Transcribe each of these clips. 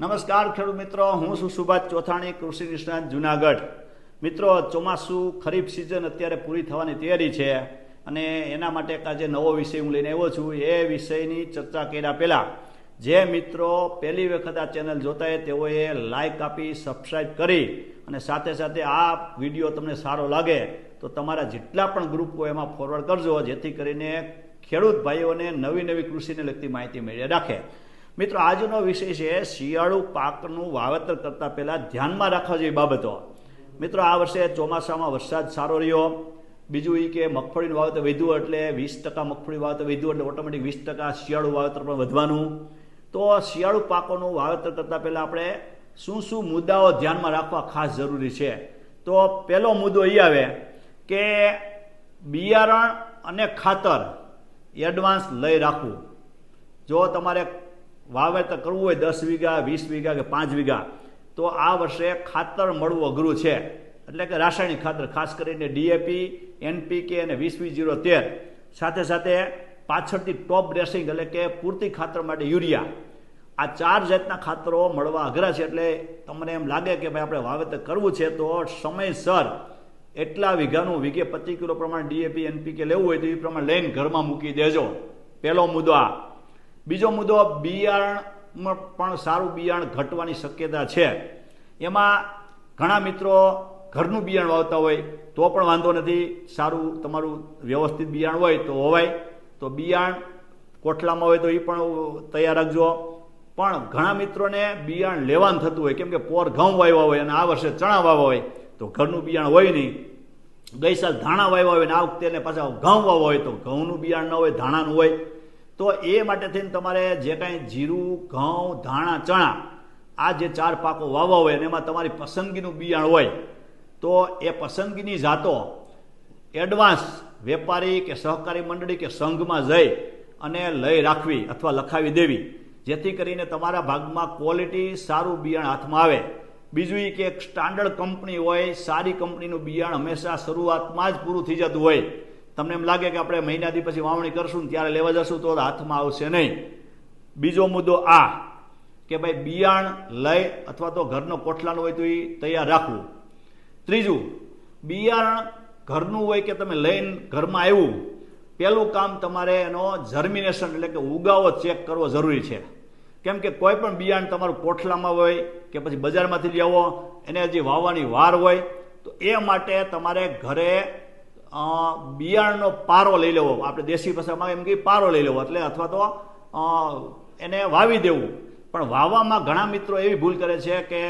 નમસ્કાર ખેડૂત મિત્રો, હું છું સુભાષ ચોથાણી, કૃષિ નિષ્ણાત જુનાગઢ. મિત્રો, ચોમાસું ખરીફ સિઝન અત્યારે પૂરી થવાની તૈયારી છે અને એના માટે આજે નવો વિષય હું લઈને આવ્યો છું. એ વિષયની ચર્ચા કર્યા પહેલાં, જે મિત્રો પહેલી વખત આ ચેનલ જોતા હોય તેઓએ લાઇક આપી સબસ્ક્રાઈબ કરી અને સાથે સાથે આ વીડિયો તમને સારો લાગે તો તમારા જેટલા પણ ગ્રુપો એમાં ફોરવર્ડ કરજો, જેથી કરીને ખેડૂત ભાઈઓને નવી નવી કૃષિને લગતી માહિતી મેળવી રાખે. મિત્રો, આજનો વિષય છે શિયાળુ પાકનું વાવેતર કરતાં પહેલાં ધ્યાનમાં રાખવા જેવી બાબતો. મિત્રો, આ વર્ષે ચોમાસામાં વરસાદ સારો રહ્યો. બીજું એ કે મગફળીનું વાવેતર વધ્યું એટલે વીસ ટકા મગફળી વાવેતર વધ્યું એટલે ઓટોમેટિક વીસ ટકા શિયાળુ વાવેતર પણ વધવાનું. તો શિયાળુ પાકોનું વાવેતર કરતાં પહેલાં આપણે શું શું મુદ્દાઓ ધ્યાનમાં રાખવા ખાસ જરૂરી છે? તો પહેલો મુદ્દો એ આવે કે બિયારણ અને ખાતર એડવાન્સ લઈ રાખવું. જો તમારે વાવેતર કરવું હોય દસ વીઘા, વીસ વીઘા કે પાંચ વીઘા, તો આ વર્ષે ખાતર મળવું અઘરું છે. એટલે કે રાસાયણિક ખાતર, ખાસ કરીને ડીએપી એનપીકે અને વીસ વીસ જીરો તેર. સાથે સાથે પાછળથી ટોપ ડ્રેસિંગ એટલે કે પૂરતી ખાતર માટે યુરિયા. આ ચાર જાતના ખાતરો મળવા અઘરા છે એટલે તમને એમ લાગે કે ભાઈ આપણે વાવેતર કરવું છે તો સમયસર એટલા વીઘાનું વીઘે પચીસ કિલો પ્રમાણે ડીએપી એનપીકે લેવું હોય તો એ પ્રમાણે લઈને ઘરમાં મૂકી દેજો. પહેલો મુદ્દો આ. બીજો મુદ્દો, બિયારણમાં પણ સારું બિયારણ ઘટવાની શક્યતા છે. એમાં ઘણા મિત્રો ઘરનું બિયારણ વાવતા હોય તો પણ વાંધો નથી. સારું તમારું વ્યવસ્થિત બિયારણ હોય તો હોવાય. તો બિયારણ કોઠલામાં હોય તો એ પણ તૈયાર રાખજો. પણ ઘણા મિત્રોને બિયારણ લેવાનું થતું હોય, કેમ કે પોર ઘઉં વાવ્યા હોય અને આ વર્ષે ચણા વાવ્યા હોય, તો ઘરનું બિયારણ હોય નહીં. ગઈ સાલ ધાણા વાવ્યા હોય ને આ વખતે પાછા ઘઉં વાવ્યા હોય તો ઘઉંનું બિયારણ ન હોય, ધાણાનું હોય. તો એ માટે થઈને તમારે જે કાંઈ જીરું, ઘઉં, ધાણા, ચણા, આ જે ચાર પાકો વાવવા હોય અને એમાં તમારી પસંદગીનું બિયાણ હોય, તો એ પસંદગીની જાતો એડવાન્સ વેપારી કે સહકારી મંડળી કે સંઘમાં જઈ અને લઈ રાખવી અથવા લખાવી દેવી, જેથી કરીને તમારા ભાગમાં ક્વોલિટી સારું બિયાણ હાથમાં આવે. બીજું કે એક સ્ટાન્ડર્ડ કંપની હોય, સારી કંપનીનું બિયાણ હંમેશા શરૂઆતમાં જ પૂરું થઈ જતું હોય. તમને એમ લાગે કે આપણે મહિનાથી પછી વાવણી કરશું ને ત્યારે લેવા જશું તો હાથમાં આવશે નહીં. બીજો મુદ્દો આ કે ભાઈ બિયાણ લઈ અથવા તો ઘરનો કોઠલાનો હોય તો એ તૈયાર રાખવું. ત્રીજું, બિયારણ ઘરનું હોય કે તમે લઈને ઘરમાં આવ્યું, પહેલું કામ તમારે એનો જર્મિનેશન એટલે કે ઉગાવો ચેક કરવો જરૂરી છે. કેમ કે કોઈ પણ બિયારણ તમારું કોઠલામાં હોય કે પછી બજારમાંથી લઈ આવો એને હજી વાવવાની વાર હોય, તો એ માટે તમારે ઘરે બિયારણનો પારો લઈ લેવો. આપણે દેશી ભાષામાં એમ કે પારો લઈ લેવો. એટલે અથવા તો એને વાવી દેવું. પણ વાવવામાં ઘણા મિત્રો એવી ભૂલ કરે છે કે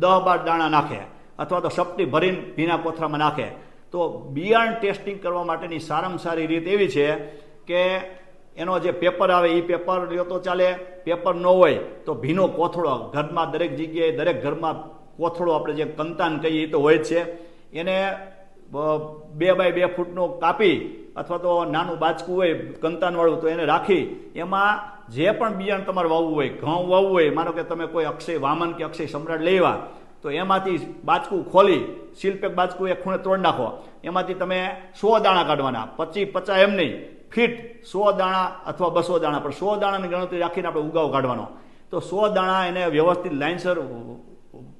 દહ બાર દાણા નાખે અથવા તો સપટી ભરીને ભીના કોથરામાં નાખે. તો બિયારણ ટેસ્ટિંગ કરવા માટેની સારામાં સારી રીત એવી છે કે એનો જે પેપર આવે એ પેપર લ્યો તો ચાલે. પેપર ન હોય તો ભીનો કોથળો ઘરમાં દરેક જગ્યાએ, દરેક ઘરમાં કોથળો આપણે જે કંતાન કહીએ એ તો હોય જ છે. એને બે બાય બે ફૂટનું કાપી અથવા તો નાનું બાચકું હોય, કંતાનવાળું, તો એને રાખી. એમાં જે પણ બિયારણ તમારે વાવવું હોય, ઘઉં વાવવું હોય, માનો કે તમે કોઈ અક્ષય વામન કે અક્ષય સમ્રાટ લેવા તો એમાંથી બાચકું ખોલી શિલ્પેક બાચકું એક ખૂણે તોડ નાખો. એમાંથી તમે સો દાણા કાઢવાના. પચીસ પચાસ એમ નહીં. ફીટ સો દાણા અથવા બસો દાણા. પણ સો દાણાની ગણતરી રાખીને આપણે ઉગાવ કાઢવાનો. તો સો દાણા એને વ્યવસ્થિત લાઇનસર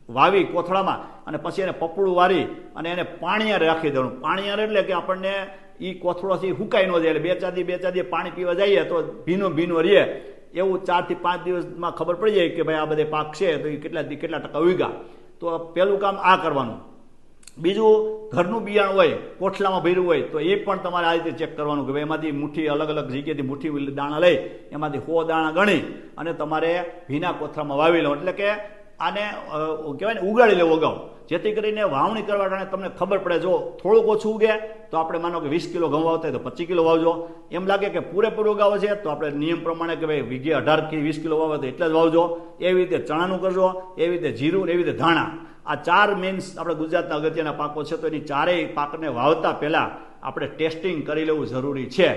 વાવી કોથળામાં અને પછી એને પપડું વારી અને એને પાણીયારે રાખી દેવાનું. પાણીયારે એટલે કે આપણને એ કોથળોથી હુકાઈ ન જાય. એટલે બે ચાર દી, બે ચાર દી પાણી પીવા જઈએ તો ભીનું ભીનું રહીએ. એવું ચારથી પાંચ દિવસમાં ખબર પડી જાય કે ભાઈ આ બધે પાક છે તો એ કેટલા કેટલા ટકા ઉગ્યા. તો પહેલું કામ આ કરવાનું. બીજું ઘરનું બિયાણ હોય કોઠલામાં ભર્યું હોય, તો એ પણ તમારે આ રીતે ચેક કરવાનું કે ભાઈ એમાંથી મુઠ્ઠી અલગ અલગ જગ્યાએથી મુઠ્ઠી દાણા લઈ, એમાંથી હો દાણા ગણી અને તમારે ભીના કોથળામાં વાવી લો એટલે કે આને કહેવાય ને ઉગાડી લેવો અગાઉ જેથી કરીને વાવણી કરવા ટાણે તમને ખબર પડે, જો થોડુંક ઓછું ઉગે, તો આપણે માનો કે વીસ કિલો ઘઉં વાવતા તો પચીસ કિલો વાવજો. એમ લાગે કે પૂરેપૂરું ઉગાવો છે, તો આપણે નિયમ પ્રમાણે કે ભાઈ વીઘે અઢાર કે વીસ કિલો વાવે તો એટલે જ વાવજો. એવી રીતે ચણાનું કરજો, એવી રીતે જીરું એવી રીતે ધાણા. આ ચાર મીન્સ આપણે ગુજરાતના અગત્યના પાકો છે, તો એની ચારેય પાકને વાવતા પહેલાં આપણે ટેસ્ટિંગ કરી લેવું જરૂરી છે.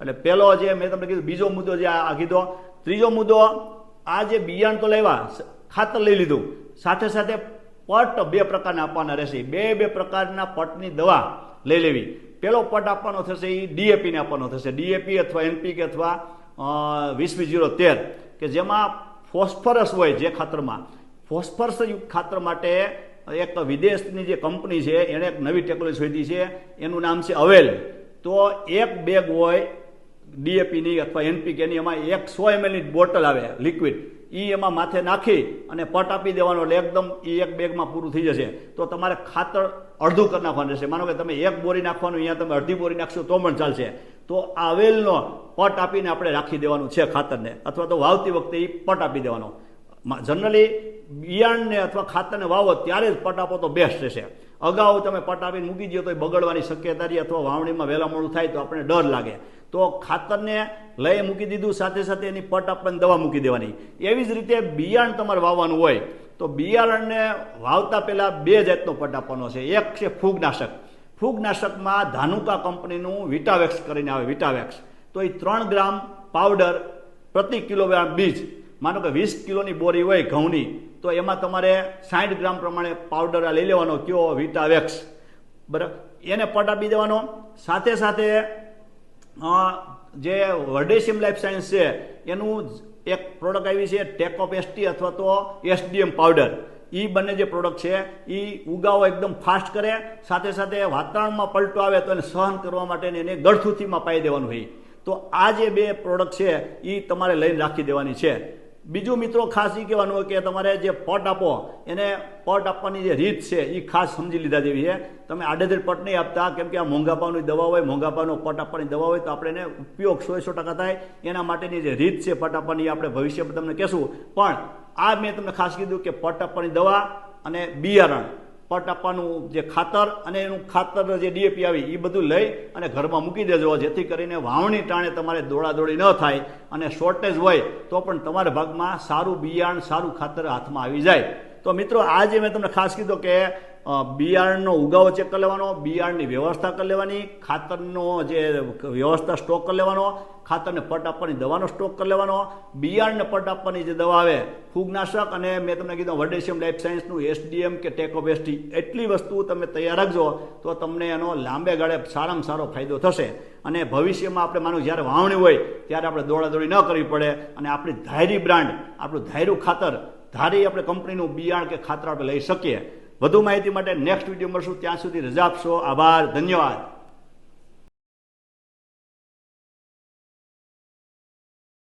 એટલે પહેલો જે મેં તમને કીધું, બીજો મુદ્દો જે આ કીધો. ત્રીજો મુદ્દો, આ જે બિયારણ તો લેવા ખાતર લઈ લીધું. સાથે સાથે પટ બે પ્રકારના આપવાના રહેશે. બે બે પ્રકારના પટની દવા લઈ લેવી. પેલો પટ આપવાનો થશે એ ડીએપીને આપવાનો થશે. ડીએપી અથવા એનપીકે અથવા વીસ વીસ જીરો તેર કે જેમાં ફોસ્ફરસ હોય જે ખાતરમાં. ફોસ્ફરસયુક્ત ખાતર માટે એક વિદેશની જે કંપની છે એણે એક નવી ટેકનોલોજી શોધી છે. એનું નામ છે અવેલ. તો એક બેગ હોય ડીએપીની અથવા એનપીકેની એમાં એક સો એમએલની બોટલ આવે, લિક્વિડ. એ એમાં માથે નાખી અને પટ આપી દેવાનો એટલે એકદમ એ એક બેગમાં પૂરું થઈ જશે. તો તમારે ખાતર અડધું કરી નાખવાનું રહેશે. માનો કે તમે એક બોરી નાખવાનું, અહીંયા તમે અડધી બોરી નાખશો, તો પણ ચાલશે. તો આવેલનો પટ આપીને આપણે રાખી દેવાનું છે ખાતરને. અથવા તો વાવતી વખતે એ પટ આપી દેવાનો. જનરલી બિયાણને અથવા ખાતરને વાવો ત્યારે જ પટ આપો તો બેસ્ટ રહેશે. અગાઉ તમે પટ મૂકી દો તો એ બગડવાની શક્યતા રહી અથવા વાવણીમાં વહેલા થાય તો આપણે ડર લાગે. તો ખાતરને લઈ મૂકી દીધું, સાથે સાથે એની પટ આપણને દવા મૂકી દેવાની. એવી જ રીતે બિયારણ તમારે વાવવાનું હોય, તો બિયારણને વાવતા પહેલાં બે જાતનો પટ આપવાનો છે. એક છે ફૂગનાશક. ફૂગનાશકમાં ધાનુકા કંપનીનું વિટાવેક્સ કરીને આવે વિટાવેક્સ તો એ ત્રણ ગ્રામ પાવડર પ્રતિ કિલોગ્રામ બીજ માનો કે વીસ કિલોની બોરી હોય ઘઉંની, તો એમાં તમારે સાઠ ગ્રામ પ્રમાણે પાવડર લઈ લેવાનો, કયો વિટાવેક્સ બરાબર? એને પટ આપી દેવાનો સાથે સાથે જે વર્ડેશિયમ લાઈફ સાયન્સ છે, એનું એક પ્રોડક્ટ આવી છે ટેકઓફ એસટી અથવા તો એસડીએમ પાવડર એ બંને જે પ્રોડક્ટ છે એ ઉગાવો એકદમ ફાસ્ટ કરે. સાથે સાથે વાતાવરણમાં પલટો આવે તો એને સહન કરવા માટે એને ગળથુથીમાં પાઈ દેવાનું હોય. તો આ જે બે પ્રોડક્ટ છે એ તમારે લઈને રાખી દેવાની છે. બીજું મિત્રો ખાસ એ કહેવાનું કે તમારે જે પટ આપો, એને પટ આપવાની જે રીત છે એ ખાસ સમજી લીધા જેવી છે. તમે આડેધડ પટ નહીં આપતા, કેમ કે આ મોંઘાપાની દવા હોય મોંઘાપાનો પટ આપવાની દવા હોય, તો આપણે એને ઉપયોગ સો સો ટકા થાય. એના માટેની જે રીત છે પટ આપવાની આપણે ભવિષ્યમાં તમને કહેશું. પણ આ મેં તમને ખાસ કીધું કે પટ આપવાની દવા અને બિયારણ. પટ આપવાનું જે ખાતર અને એનું ખાતર જે ડીએપી આવી એ બધું લઈ અને ઘરમાં મૂકી દેજો. જેથી કરીને વાવણી ટાણે તમારે દોડાદોડી ન થાય અને શોર્ટેજ હોય તો પણ તમારા ભાગમાં સારું બિયાણ સારું ખાતર હાથમાં આવી જાય. તો મિત્રો, આજે મેં તમને ખાસ કીધું કે બિયારણનો ઉગાવો ચેક કરી લેવાનો, બિયારણની વ્યવસ્થા કરી લેવાની, ખાતરનો જે વ્યવસ્થા સ્ટોક કરી લેવાનો, ખાતરને પટ આપવાની, દવાનો સ્ટોક કરી લેવાનો, બિયારણને પટ આપવાની જે દવા આવે, ફૂગનાશક અને મેં તમને કીધું વર્ડેશિયમ લાઈફ સાયન્સનું એસડીએમ કે ટેકઓફ એસટી, એટલી વસ્તુઓ તમે તૈયાર રાખજો, તો તમને એનો લાંબે ગાળે સારામાં સારો ફાયદો થશે. અને ભવિષ્યમાં આપણે માનું જ્યારે વાવણી હોય, ત્યારે આપણે દોડાદોડી ન કરવી પડે, અને આપણી ધાયરી બ્રાન્ડ, આપણું ધાયરું ખાતર, ધારી આપણે કંપનીનું બિયાણ કે ખાતર આપણે લઈ શકીએ. વધુ માહિતી માટે નેક્સ્ટ વીડિયો મળશું. ત્યાં સુધી રજા આપશો. આભાર. ધન્યવાદ.